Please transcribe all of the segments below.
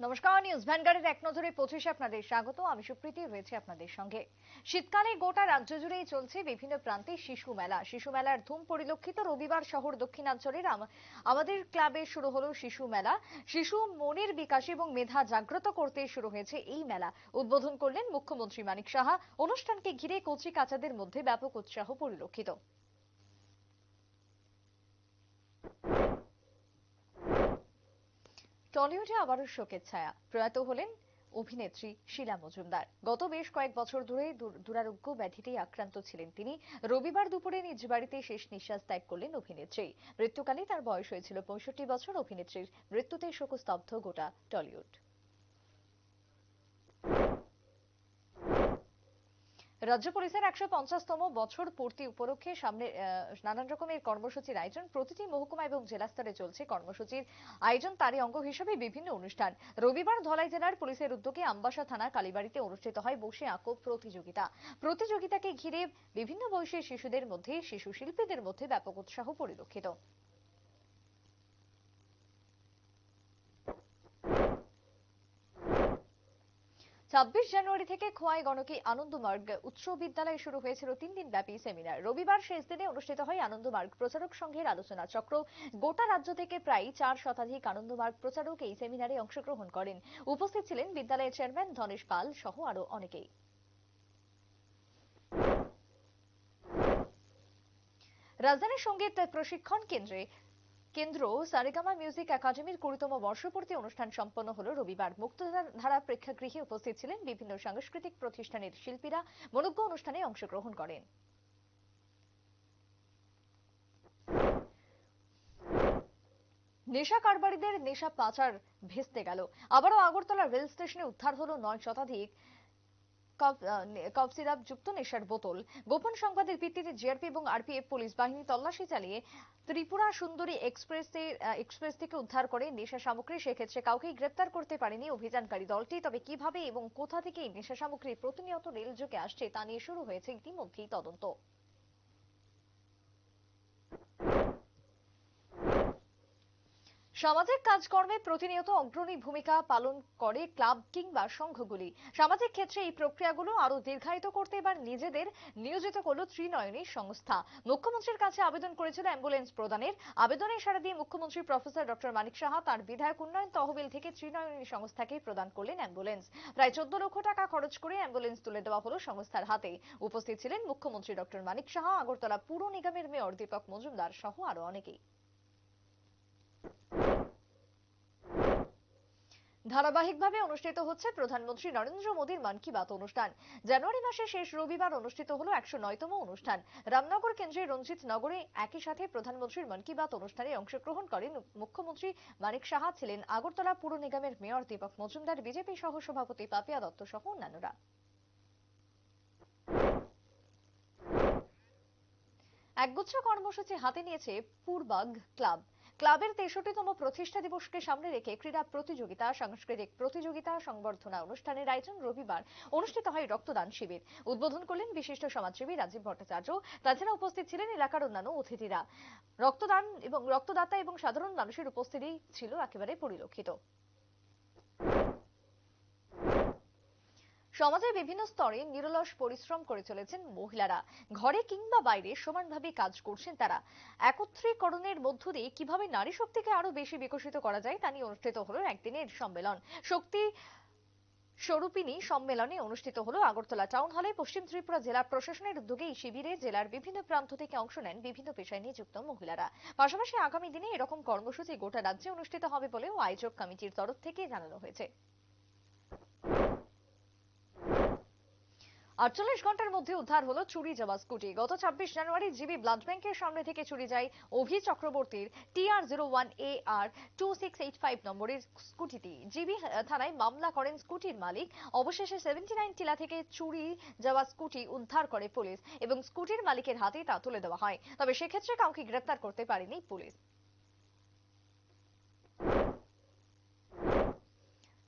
নমস্কার, নিউজ ভ্যানগার্ডের এক নজরে পঁচিশে আপনাদের স্বাগত। আমি সুপ্রীতি, রয়েছে আপনাদের সঙ্গে। শীতকালে গোটা রাজ্য জুড়েই চলছে বিভিন্ন প্রান্তে শিশু মেলা। শিশু মেলার ধুম পরিলক্ষিত রবিবার শহর দক্ষিণাঞ্চলের আমাদের ক্লাবে শুরু হলো শিশু মেলা। শিশু মনের বিকাশ এবং মেধা জাগ্রত করতে শুরু হয়েছে এই মেলা। উদ্বোধন করলেন মুখ্যমন্ত্রী মানিক সাহা। অনুষ্ঠানকে ঘিরে কচি কাচাদের মধ্যে ব্যাপক উৎসাহ পরিলক্ষিত। টলিউডে আবারও শোকের ছায়া। প্রয়াত হলেন অভিনেত্রী শিলা মজুমদার। গত বেশ কয়েক বছর ধরে দুরারোগ্য ব্যাধিতেই আক্রান্ত ছিলেন তিনি। রবিবার দুপুরে নিজ বাড়িতে শেষ নিঃশ্বাস ত্যাগ করলেন অভিনেত্রী। মৃত্যুকালে তার বয়স হয়েছিল পঁয়ষট্টি বছর। অভিনেত্রীর মৃত্যুতে শোকস্তব্ধ গোটা টলিউড। রাজ্য পুলিশের একশো বছর পূর্তি উপলক্ষে সামনে নানান রকমের কর্মসূচির আয়োজন। প্রতিটি মহকুমা এবং জেলা স্তরে চলছে কর্মসূচির আয়োজন। তারই অঙ্গ হিসেবে বিভিন্ন অনুষ্ঠান। রবিবার ধলাই জেলার পুলিশের উদ্যোগে আমবাসা থানা কালীবাড়িতে অনুষ্ঠিত হয় বসে আঁকো প্রতিযোগিতা। প্রতিযোগিতাকে ঘিরে বিভিন্ন বয়সের শিশুদের মধ্যে, শিশু শিল্পীদের মধ্যে ব্যাপক উৎসাহ পরিলক্ষিত। ছাব্বিশ জানুয়ারি থেকে খোয়াই গণকে আনন্দমার্গ উচ্চ বিদ্যালয়ে শুরু হয়েছিল তিন দিন ব্যাপী সেমিনার। রবিবার শেষ দিনে অনুষ্ঠিত হয় আনন্দমার্গ প্রচারক সংঘের আলোচনা চক্র। গোটা রাজ্য থেকে প্রায় চার শতাধিক আনন্দমার্গ প্রচারক এই সেমিনারে অংশগ্রহণ করেন। উপস্থিত ছিলেন বিদ্যালয়ের চেয়ারম্যান ধনেশ পাল সহ আরও অনেকেই। রাজধানীর সংগীত প্রশিক্ষণ কেন্দ্রে কেন্দ্র সারেগামা মিউজিক একাডেমির কুড়িতম বর্ষপূর্তি অনুষ্ঠান সম্পন্ন হলো রবিবার। মুক্তধারা প্রেক্ষাগৃহে উপস্থিত ছিলেন বিভিন্ন সাংস্কৃতিক প্রতিষ্ঠানের শিল্পীরা। মনোজ্ঞ অনুষ্ঠানে অংশগ্রহণ করেন। নেশা কারবারিদের নেশা পাচার ভেস্তে গেল। আবারও আগরতলা রেল স্টেশনে উদ্ধার হলো নয় শতাধিক কফ- সিরাপ যুক্ত নেশার বোতল। গোপন সংবাদের ভিত্তিতে জিআরপি এবং আরপিএফ পুলিশ বাহিনী তল্লাশি চালিয়ে ত্রিপুরা সুন্দরী এক্সপ্রেসে এক্সপ্রেস থেকে উদ্ধার করে নেশা সামগ্রী, সেক্ষেত্রে কাউকেই গ্রেপ্তার করতে পারেনি অভিযানকারী দলটি। তবে কীভাবে এবং কোথা থেকে এই নেশা সামগ্রী প্রতিনিয়ত রেলযোগে আসছে তা নিয়ে শুরু হয়েছে ইতিমধ্যেই তদন্ত। সামাজিক কাজকর্মে প্রতিনিয়ত অগ্রণী ভূমিকা পালন করে ক্লাব কিংবা সংঘগুলি। সামাজিক ক্ষেত্রে এই প্রক্রিয়াগুলো আরও দীর্ঘায়িত করতে এবার নিজেদের নিয়োজিত করল ত্রিনয়নী সংস্থা। মুখ্যমন্ত্রীর কাছে আবেদন করেছিল অ্যাম্বুলেন্স প্রদানের। আবেদনে সাড়া দিয়ে মুখ্যমন্ত্রী প্রফেসর ডক্টর মানিক সাহা তার বিধায়ক উন্নয়ন তহবিল থেকে ত্রিনয়নী সংস্থাকে প্রদান করলেন অ্যাম্বুলেন্স। প্রায় চোদ্দ লক্ষ টাকা খরচ করে অ্যাম্বুলেন্স তুলে দেওয়া হলো সংস্থার হাতে। উপস্থিত ছিলেন মুখ্যমন্ত্রী ডক্টর মানিক সাহা, আগরতলা পুর নিগমের মেয়র দীপক মজুমদার সহ আরও অনেকেই। ধারাবাহিকভাবে অনুষ্ঠিত হচ্ছে প্রধানমন্ত্রী নরেন্দ্র মোদীর মন কি বাত অনুষ্ঠান। জানুয়ারি মাসে শেষ রবিবার অনুষ্ঠিত হলো একশো নয়তম অনুষ্ঠান। রামনগর কেন্দ্রের রঞ্জিত নগরে একই সাথে প্রধানমন্ত্রীর মন কি বাত অনুষ্ঠানে অংশগ্রহণ করেন মুখ্যমন্ত্রী মানিক সাহা ছিলেন আগরতলা পুর নিগমের মেয়র দীপক মজুমদার, বিজেপি সহ সভাপতি পাপিয়া দত্ত সহ অন্যান্যরা। একগুচ্ছ কর্মসূচি হাতে নিয়েছে পূর্বাগ ক্লাব। ক্লাবের তেষট্টিতম প্রতিষ্ঠা দিবসকে সামনে রেখে ক্রীড়া প্রতিযোগিতা, সাংস্কৃতিক প্রতিযোগিতা, সংবর্ধনা অনুষ্ঠানের আয়োজন রবিবার অনুষ্ঠিত হয় রক্তদান শিবির। উদ্বোধন করলেন বিশিষ্ট সমাজসেবী রাজীব ভট্টাচার্য। তাছাড়া উপস্থিত ছিলেন এলাকার অন্যান্য অতিথিরা। রক্তদান এবং রক্তদাতা এবং সাধারণ মানুষের উপস্থিতি ছিল একেবারে পরিলক্ষিত। সমাজের বিভিন্ন স্তরে নিরলস পরিশ্রম করে চলেছেন মহিলারা। ঘরে কিংবা বাইরে সমানভাবে কাজ করছেন তারা। একত্রীকরণের মধ্য দিয়ে কীভাবে নারী শক্তিকে আরও বেশি বিকশিত করা যায় তা নিয়ে অনুষ্ঠিত হলো একদিনের সম্মেলন। শক্তি স্বরূপিণী সম্মেলনে অনুষ্ঠিত হলো আগরতলা টাউন হলে পশ্চিম ত্রিপুরা জেলা প্রশাসনের উদ্যোগে এই শিবিরে জেলার বিভিন্ন প্রান্ত থেকে অংশ নেন বিভিন্ন পেশায় নিযুক্ত মহিলারা। পাশাপাশি আগামী দিনে এরকম কর্মসূচি গোটা রাজ্যে অনুষ্ঠিত হবে বলেও আয়োজক কমিটির তরফ থেকে জানানো হয়েছে। আটচল্লিশ ঘণ্টার মধ্যে উদ্ধার হলো চুরি যাওয়া স্কুটি। গত ছাব্বিশ জানুয়ারি জিবি ব্লাড ব্যাংকের সামনে থেকে চুরি যায় অভি চক্রবর্তীর TR zero one A R two six eight five নম্বরের স্কুটিটি। জিবি থানায় মামলা করেন স্কুটির মালিক। অবশেষে সেভেন্টি নাইন টিলা থেকে চুরি যাওয়া স্কুটি উদ্ধার করে পুলিশ এবং স্কুটির মালিকের হাতে তা তুলে দেওয়া হয়। তবে সেক্ষেত্রে কাউকে গ্রেপ্তার করতে পারেনি পুলিশ।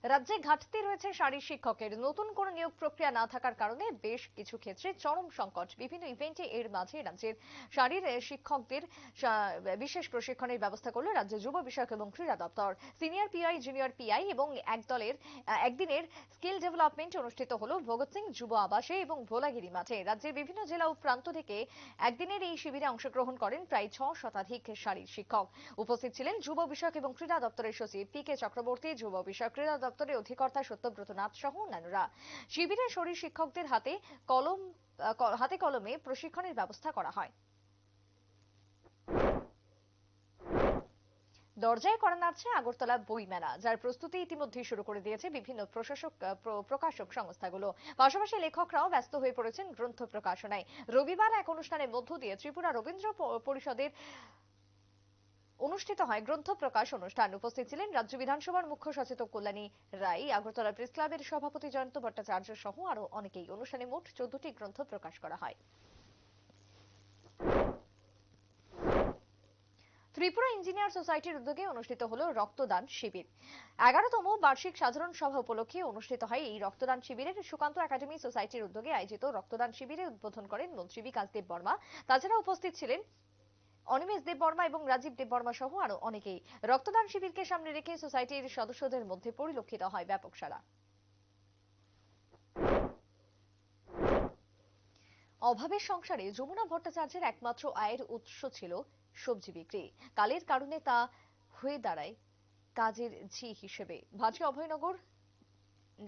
রাজ্যে ঘাটতি রয়েছে শারীর শিক্ষকের। নতুন কোনো নিয়োগ প্রক্রিয়া না থাকার কারণে বেশ কিছু ক্ষেত্রে চরম সংকট। বিভিন্ন ইভেন্টে এর মাঝে রাজ্যের শারীর শিক্ষকদের বিশেষ প্রশিক্ষণের ব্যবস্থা করল রাজ্য যুব বিষয়ক এবং ক্রীড়া দপ্তর। সিনিয়র পিআই, জুনিয়র পিআই এবং এক দলের একদিনের স্কিল ডেভেলপমেন্ট অনুষ্ঠিত হলো ভগৎ সিং যুব আবাসে এবং ভোলাগিরি মাঠে। রাজ্যের বিভিন্ন জেলা ও প্রান্ত থেকে একদিনের এই শিবিরে অংশগ্রহণ করেন প্রায় ছ শতাধিক শারীর শিক্ষক। উপস্থিত ছিলেন যুব বিষয়ক এবং ক্রীড়া দপ্তরের সচিব পি কে চক্রবর্তী, যুব বিষয়ক, ক্রীড়া দপ্তরের অধিকর্তা সত্যব্রত নাথ সহ অন্যান্যরা। শিবিরে শরীর শিক্ষকদের হাতে কলম হাতে কলমে প্রশিক্ষণের ব্যবস্থা করা হয়। দরজায় করা নাড়ছে আগরতলা বইমেলা যার প্রস্তুতি ইতিমধ্যেই শুরু করে দিয়েছে বিভিন্ন প্রশাসক প্র- প্রকাশক সংস্থাগুলো। পাশাপাশি লেখকরাও ব্যস্ত হয়ে পড়েছেন গ্রন্থ প্রকাশনায়। রবিবার এক অনুষ্ঠানের মধ্য দিয়ে ত্রিপুরা রবীন্দ্র পরিষদের অনুষ্ঠিত হয় গ্রন্থ প্রকাশ অনুষ্ঠান। উপস্থিত ছিলেন রাজ্য বিধানসভার মুখ্য সচেতক কল্যাণী রায়, আগরতলা প্রেস ক্লাবের সভাপতি জয়ন্ত ভট্টাচার্য সহ আরও অনেকেই। অনুষ্ঠানে মোট চোদ্দটি গ্রন্থ প্রকাশ করা হয়। ত্রিপুরা ইঞ্জিনিয়ার সোসাইটির উদ্যোগে অনুষ্ঠিত হলো রক্তদান শিবির। এগারোতম বার্ষিক সাধারণ সভা উপলক্ষে অনুষ্ঠিত হয় এই রক্তদান শিবিরের সুকান্ত একাডেমি সোসাইটির উদ্যোগে আয়োজিত রক্তদান শিবিরে উদ্বোধন করেন মন্ত্রী বিকাশ দেব বর্মা। তাছাড়া উপস্থিত ছিলেন অনিমেষ দেব বর্মা এবং রাজীব দেব বর্মা সহ আরও অনেকেই রক্তদান শিবিরকে সামনে রেখে সোসাইটির সদস্যদের মধ্যে পরিলক্ষিত হয় ব্যাপক সারা অভাবের সংসারে যমুনা ভট্টাচার্যের একমাত্র আয়ের উৎস ছিল সবজি বিক্রি। কালের কারণে তা হয়ে দাঁড়ায় কাজের ঝি হিসেবে। ভাটি অভয়নগর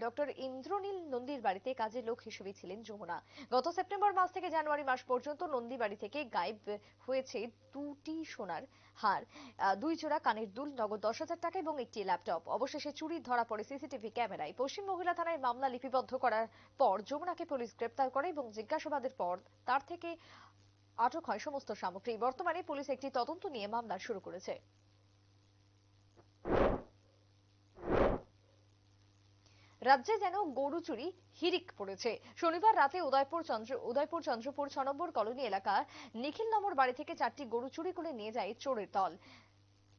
ডক্টর ইন্দ্রনীল নন্দীর বাড়িতে কাজের লোক হিসেবে ছিলেন যমুনা। গত সেপ্টেম্বর মাস থেকে জানুয়ারি মাস পর্যন্ত নন্দী বাড়ি থেকে গায়েব হয়েছে দুটি সোনার হার দুই জোড়া কানের দুল, নগদ দশ হাজার টাকা এবং একটি ল্যাপটপ। অবশেষে চুরি ধরা পড়ে সিসিটিভি ক্যামেরায়। পশ্চিম মহিলা থানায় মামলা লিপিবদ্ধ করার পর যমুনাকে পুলিশ গ্রেপ্তার করে এবং জিজ্ঞাসাবাদের পর তার থেকে আটক হয় সমস্ত সামগ্রী। বর্তমানে পুলিশ একটি তদন্ত নিয়ে মামলা শুরু করেছে। রাজ্যে যেন গরু চুরি, হিরিক পড়েছে। শনিবার রাতে উদয়পুর চন্দ্র, উদয়পুর চন্দ্রপুর ছ নম্বর কলোনি এলাকা নিখিল নম্বর বাড়ি থেকে চারটি গরু চুরি করে নিয়ে যায় চোরের দল।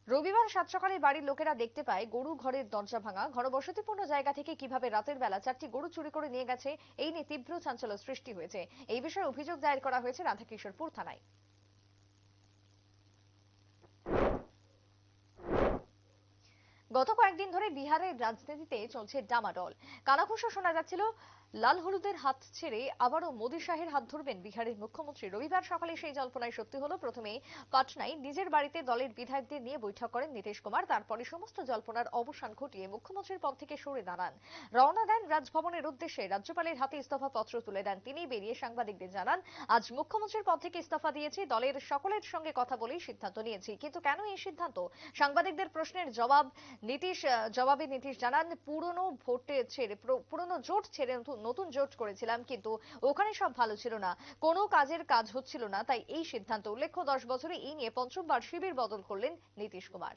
রবিবার সাত সকালে বাড়ির লোকেরা দেখতে পায় গরু ঘরের দরজা ভাঙা। ঘনবসতিপূর্ণ জায়গা থেকে কীভাবে রাতের বেলা চারটি গরু চুরি করে নিয়ে গেছে, এই নিয়ে তীব্র চাঞ্চল্য সৃষ্টি হয়েছে। এই বিষয়ে অভিযোগ দায়ের করা হয়েছে রাধাকিশোরপুর থানায়। গত কয়েকদিন ধরে বিহারের রাজনীতিতে চলছে ডামাডোল। কানাঘুষো শোনা যাচ্ছিল, লাল হলুদের হাত ছেড়ে আবারও মোদী শাহের হাত ধরবেন বিহারের মুখ্যমন্ত্রী। রবিবার সকালে সেই জল্পনায় সত্যি হলো, প্রথমে পাটনায় নিজের বাড়িতে দলের বিধায়কদের নিয়ে বৈঠক করেন নীতিশ কুমার, তারপরে সমস্ত জল্পনার অবসান ঘটিয়ে মুখ্যমন্ত্রীর পদ থেকে সরে দাঁড়ান। রওনা দেন রাজভবনের উদ্দেশ্যে, রাজ্যপালের হাতে ইস্তফা পত্র তুলে দেন তিনি, বেরিয়ে সাংবাদিকদের জানান, আজ মুখ্যমন্ত্রীর পদ থেকে ইস্তফা দিয়েছি, দলের সকলের সঙ্গে কথা বলেই সিদ্ধান্ত নিয়েছি। কিন্তু কেন এই সিদ্ধান্ত? সাংবাদিকদের প্রশ্নের জবাব নীতিশ জবাবে নীতিশ জানান, পুরনো ভোটে ছেড়ে, পুরো- পুরনো জোট ছেড়ে নতুন- নতুন জোট করেছিলাম, কিন্তু ওখানে সব ভালো ছিল না। কোনো কাজের কাজ হচ্ছিল না, তাই এই সিদ্ধান্ত। উল্লেখ্য, দশ বছরে এই নিয়ে পঞ্চমবার শিবির বদল করলেন নীতিশ কুমার।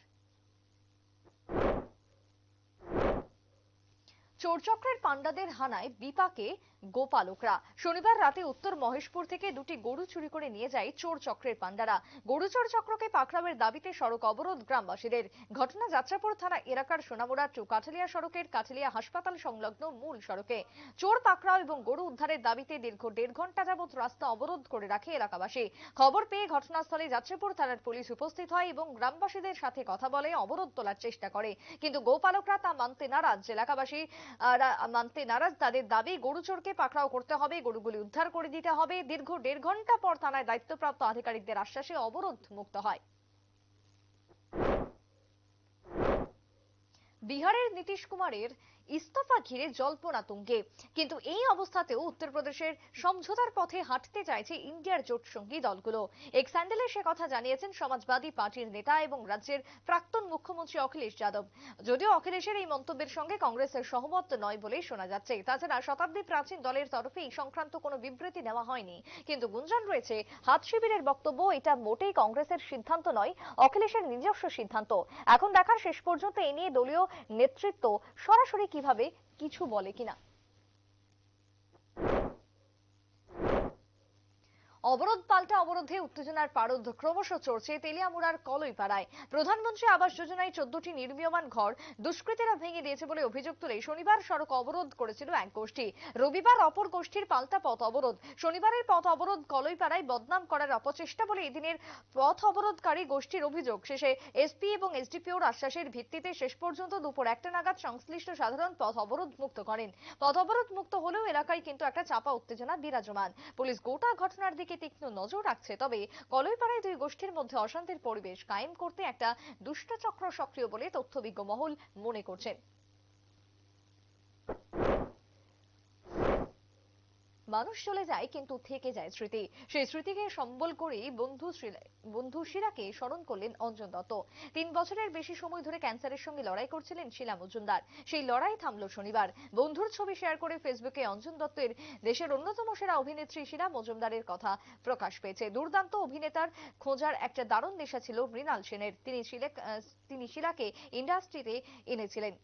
চোরচক্রের পাণ্ডাদের হানায় বিপাকে গোপালকরা। শনিবার রাতে উত্তর মহেশপুর থেকে দুটি গরু চুরি করে নিয়ে যায় চোর চক্রের পাণ্ডারা গরু চোর চক্রকে পাকড়াওয়ের দাবিতে সড়ক অবরোধ গ্রামবাসীদের। ঘটনা যাত্রাপুর থানা এলাকার সোনামুড়া টু কাঠালিয়া সড়কের কাঠালিয়া হাসপাতাল সংলগ্ন মূল সড়কে। চোর, পাকড়াও এবং গরু উদ্ধারের দাবিতে দীর্ঘ দেড় ঘণ্টা যাবৎ রাস্তা অবরোধ করে রাখে এলাকাবাসী। খবর পেয়ে ঘটনাস্থলে যাত্রাপুর থানার পুলিশ উপস্থিত হয় এবং গ্রামবাসীদের সাথে কথা বলে অবরোধ তোলার চেষ্টা করে। কিন্তু গোপালকরা তা মানতে নারাজ। এলাকাবাসী মানতে নারাজ তাদের দাবি, গরু চোরকে পাকড়াও করতে হবে, গরুগুলি উদ্ধার করে দিতে হবে। দীর্ঘ দেড় ঘণ্টা পর থানায় দায়িত্বপ্রাপ্ত আধিকারিকদের আশ্বাসে অবরোধ মুক্ত হয়। বিহারের নীতিশ কুমারের ইস্তফা ঘিরে জল্পনা তুঙ্গে। কিন্তু এই অবস্থাতেও উত্তরপ্রদেশের সমঝোতার পথে হাঁটতে চাইছে ইন্ডিয়ার জোট সঙ্গী দলগুলো। এক স্যান্ডেলে সে কথা জানিয়েছেন সমাজবাদী পার্টির নেতা এবং রাজ্যের প্রাক্তন মুখ্যমন্ত্রী অখিলেশ যাদব। যদিও অখিলেশের এই মন্তব্যের সঙ্গে কংগ্রেসের সহমত নয় বলেই শোনা যাচ্ছে। তাছাড়া শতাব্দী প্রাচীন দলের তরফে এই সংক্রান্ত কোনো বিবৃতি নেওয়া হয়নি। কিন্তু গুঞ্জন রয়েছে, হাত শিবিরের বক্তব্য এটা মোটেই কংগ্রেসের সিদ্ধান্ত নয়, অখিলেশের নিজস্ব সিদ্ধান্ত। এখন দেখার শেষ পর্যন্ত এ নিয়ে দলীয় নেতৃত্ব সরাসরি কীভাবে কিছু বলে কিনা। অবরোধ পাল্টা অবরোধে উত্তেজনার পারদ ক্রমশ চড়ছে তেলিয়ামুড়ার কলইপাড়ায়। প্রধানমন্ত্রী আবাস যোজনায় চোদ্দটি নির্মীয়মান ঘর দুষ্কৃতীরা ভেঙে দিয়েছে বলে অভিযোগ তুলে শনিবার সড়ক অবরোধ করেছিল এক গোষ্ঠী। রবিবার অপর গোষ্ঠীর পাল্টা পথ অবরোধ। শনিবারের পথ অবরোধ কলইপাড়ায় বদনাম করার অপচেষ্টা বলে এদিনের পথ অবরোধকারী গোষ্ঠীর অভিযোগ। শেষে এসপি এবং এসডিপিওর আশ্বাসের ভিত্তিতে শেষ পর্যন্ত দুপুর একটা নাগাদ সংশ্লিষ্ট সাধারণ পথ অবরোধ মুক্ত করেন। পথ অবরোধ মুক্ত হলেও এলাকায় কিন্তু একটা চাপা উত্তেজনা বিরাজমান। পুলিশ গোটা ঘটনার দিকে তীক্ষ্ণ নজর রাখছে। তবে কলইপাড়ায় দুই গোষ্ঠীর মধ্যে অশান্তির পরিবেশ কায়েম করতে একটা দুষ্টচক্র সক্রিয় বলে তথ্যবিজ্ঞ মহল মনে করছেন মানুষ চলে যায় কিন্তু থেকে যায় স্মৃতি। সেই স্মৃতিকে সম্বল করেই বন্ধু বন্ধু শিরাকে স্মরণ করলেন অঞ্জন দত্ত। তিন বছরের বেশি সময় ধরে ক্যান্সারের সঙ্গে লড়াই করছিলেন শিলা মজুমদার। সেই লড়াই থামলো শনিবার। বন্ধুর ছবি শেয়ার করে ফেসবুকে অঞ্জন দত্তের দেশের অন্যতম সেরা অভিনেত্রী শিলা মজুমদারের কথা প্রকাশ পেয়েছে। দুর্দান্ত অভিনেতার খোঁজার একটা দারুণ নেশা ছিল মৃণাল সেনের। তিনি শিলাকে ইন্ডাস্ট্রিতে এনেছিলেন।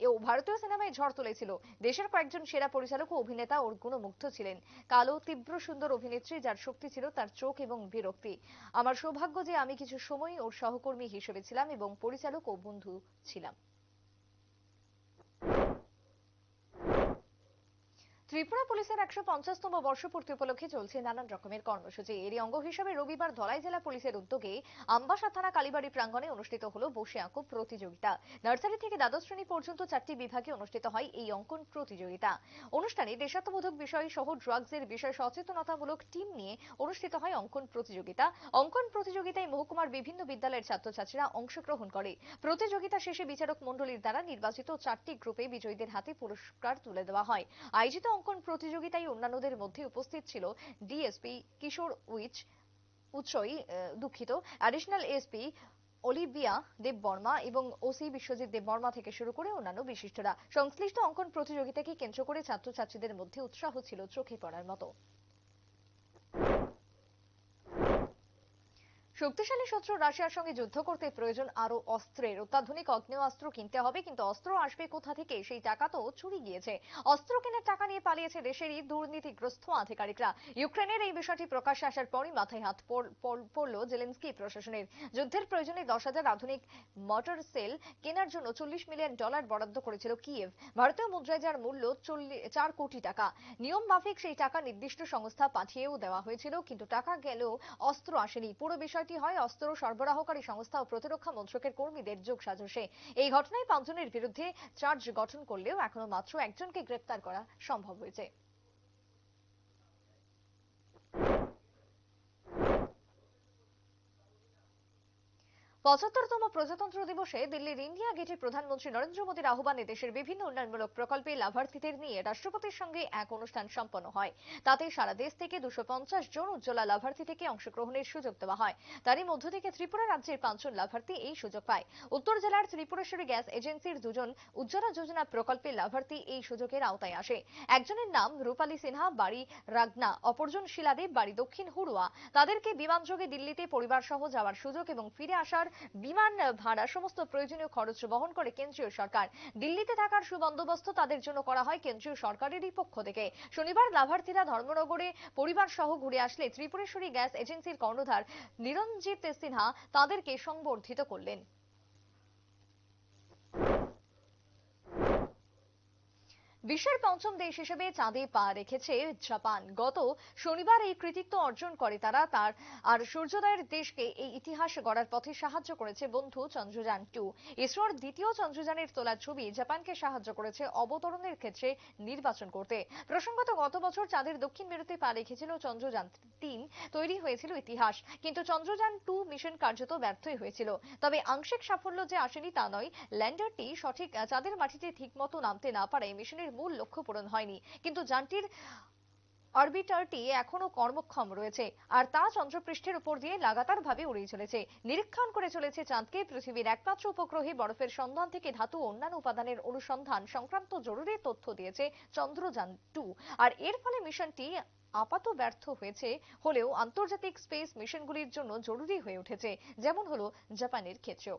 এও ভারতীয় সিনেমায় ঝড় তুলেছিল। দেশের কয়েকজন সেরা পরিচালক ও অভিনেতা ওর গুণমুগ্ধ ছিলেন। কালো, তীব্র, সুন্দর অভিনেত্রী যার শক্তি ছিল তার চোখ এবং বিরক্তি। আমার সৌভাগ্য যে আমি কিছু সময় ওর সহকর্মী হিসেবে ছিলাম এবং পরিচালক ও বন্ধু ছিলাম। ত্রিপুরা পুলিশের একশো পঞ্চাশতম বর্ষপূর্তি উপলক্ষে চলছে নানান রকমের কর্মসূচি। এরই অঙ্গ হিসেবে রবিবার ধলাই জেলা পুলিশের উদ্যোগে আমবাসা থানা কালীবাড়ি প্রাঙ্গণে অনুষ্ঠিত হলো বসে আঁকো প্রতিযোগিতা। নার্সারি থেকে দ্বাদশ শ্রেণি পর্যন্ত চারটি বিভাগে অনুষ্ঠিত হয় এই অঙ্কন প্রতিযোগিতা। অনুষ্ঠানে দেশাত্মবোধক বিষয় সহ ড্রাগসের বিষয় সচেতনতামূলক টিম নিয়ে অনুষ্ঠিত হয় অঙ্কন প্রতিযোগিতা। অঙ্কন প্রতিযোগিতায় মহকুমার বিভিন্ন বিদ্যালয়ের ছাত্রছাত্রীরা অংশগ্রহণ করে। প্রতিযোগিতা শেষে বিচারক মণ্ডলীর দ্বারা নির্বাচিত চারটি গ্রুপে বিজয়ীদের হাতে পুরস্কার তুলে দেওয়া হয়। আয়োজিত অঙ্কন প্রতিযোগিতায় অন্যান্যদের মধ্যে উপস্থিত ছিল ডিএসপি কিশোর উইচ উৎসই দুঃখিত। অ্যাডিশনাল এসপি অলিভিয়া দেববর্মা এবং ওসি বিশ্বজিৎ দেববর্মা থেকে শুরু করে অন্যান্য বিশিষ্টরা। সংশ্লিষ্ট অঙ্কন প্রতিযোগিতাকে কেন্দ্র করে ছাত্রছাত্রীদের মধ্যে উৎসাহ ছিল চোখে পড়ার মতো। শক্তিশালী শত্রু রাশিয়ার সঙ্গে যুদ্ধ করতে প্রয়োজন আরও অস্ত্রের। অত্যাধুনিক অস্ত্র কিনতে হবে, কিন্তু অস্ত্র আসবে কোথা থেকে? সেই টাকা তো চুরি গিয়েছে। অস্ত্র কেনার টাকা নিয়ে পালিয়েছে দেশেরই দুর্নীতিগ্রস্ত আধিকারিকরা। ইউক্রেনের এই বিষয়টি প্রকাশ্যে আসার পরই মাথায় হাত পড়- পড়- পড়ল জেলেন্সকি প্রশাসনের। যুদ্ধের প্রয়োজনে দশ হাজার আধুনিক মোটর সেল কেনার জন্য চল্লিশ মিলিয়ন ডলার বরাদ্দ করেছিল কিয়েভ। ভারতীয় মুদ্রায় যার মূল্য চার কোটি টাকা। নিয়ম মাফিক সেই টাকা নির্দিষ্ট সংস্থা পাঠিয়েও দেওয়া হয়েছিল, কিন্তু টাকা গেলেও অস্ত্র আসেনি। পুরো বিষয়টি হয় অস্ত্র সরবরাহকারী সংস্থা ও প্রতিরক্ষা মন্ত্রকের কর্মীদের যোগ সাজসে এই ঘটনায় পাঁচজনের বিরুদ্ধে চার্জ গঠন করলেও এখনও মাত্র একজনকে গ্রেপ্তার করা সম্ভব হয়েছে। পঁচাত্তরতম প্রজাতন্ত্র দিবসে দিল্লির ইন্ডিয়া গেটে প্রধানমন্ত্রী নরেন্দ্র মোদীর আহ্বানে দেশের বিভিন্ন উন্নয়নমূলক প্রকল্পে লাভার্থীদের নিয়ে রাষ্ট্রপতির সঙ্গে এক অনুষ্ঠান সম্পন্ন হয়। তাতে সারা দেশ থেকে দুশো জন উজ্জ্বলা লাভার্থী থেকে অংশগ্রহণের সুযোগ দেওয়া হয়। তারই মধ্য থেকে ত্রিপুরা রাজ্যের পাঁচজন লাভার্থী এই সুযোগ পায়। উত্তর জেলার ত্রিপুরেশ্বরী গ্যাস এজেন্সির দুজন উজ্জ্বলা যোজনা প্রকল্পের লাভার্থী এই সুযোগের আওতায় আসে। একজনের নাম রূপালী সিনহা, বাড়ি রাগনা, অপরজন শিলাদেব, বাড়ি দক্ষিণ হুড়ুয়া। তাদেরকে বিমানযোগে দিল্লিতে পরিবার সহ যাওয়ার সুযোগ এবং ফিরে আসার বিমান ভাড়া, সমস্ত প্রয়োজনীয় খরচ বহন করে কেন্দ্রীয় সরকার। দিল্লিতে থাকার সুবন্দোবস্ত তাদের জন্য করা হয় কেন্দ্রীয় সরকারেরই পক্ষ থেকে। শনিবার লাভার্থীরা ধর্মনগরে পরিবার সহ ঘুরে আসলে ত্রিপুরেশ্বরী গ্যাস এজেন্সির কর্ণধার নিরঞ্জিত সিনহা তাদেরকে সংবর্ধিত করলেন। বিশ্বের পঞ্চম দেশ হিসেবে চাঁদে পা রেখেছে জাপান। গত শনিবার এই কৃতিত্ব অর্জন করে তারা, তার আর সূর্যোদয়ের দেশকে এই ইতিহাস গড়ার পথে সাহায্য করেছে বন্ধু চন্দ্রযান টু। ইসরোর দ্বিতীয় চন্দ্রযানের তোলা ছবি জাপানকে সাহায্য করেছে অবতরণের ক্ষেত্রে নির্বাচন করতে। প্রসঙ্গত, গত বছর চাঁদের দক্ষিণ মেরুতে পা রেখেছিল চন্দ্রযান তিন। তৈরি হয়েছিল ইতিহাস, কিন্তু চন্দ্রযান টু মিশন কার্যত ব্যর্থই হয়েছিল। তবে আংশিক সাফল্য যে আসেনি তা নয়, ল্যান্ডারটি সঠিক চাঁদের মাটিতে ঠিকমতো নামতে না পারায় মিশনের মূল লক্ষ্য পূরণ হয়নি। কিন্তু যানটির অরবিটারটি এখনও কর্মক্ষম রয়েছে, আর তা চন্দ্রপৃষ্ঠের উপর দিয়ে লাগাতার ভাবে উড়িয়ে চলেছে। নিরীক্ষণ করে চলেছে চাঁদকে, পৃথিবীর একমাত্র উপগ্রহে বরফের সন্ধান থেকে ধাতু অন্যান্য উপাদানের অনুসন্ধান সংক্রান্ত জরুরি তথ্য দিয়েছে চন্দ্রযান টু। আর এর ফলে মিশনটি আপাত ব্যর্থ হয়েছে হলেও আন্তর্জাতিক স্পেস মিশনগুলির জন্য জরুরি হয়ে উঠেছে, যেমন হলো জাপানের ক্ষেত্রেও।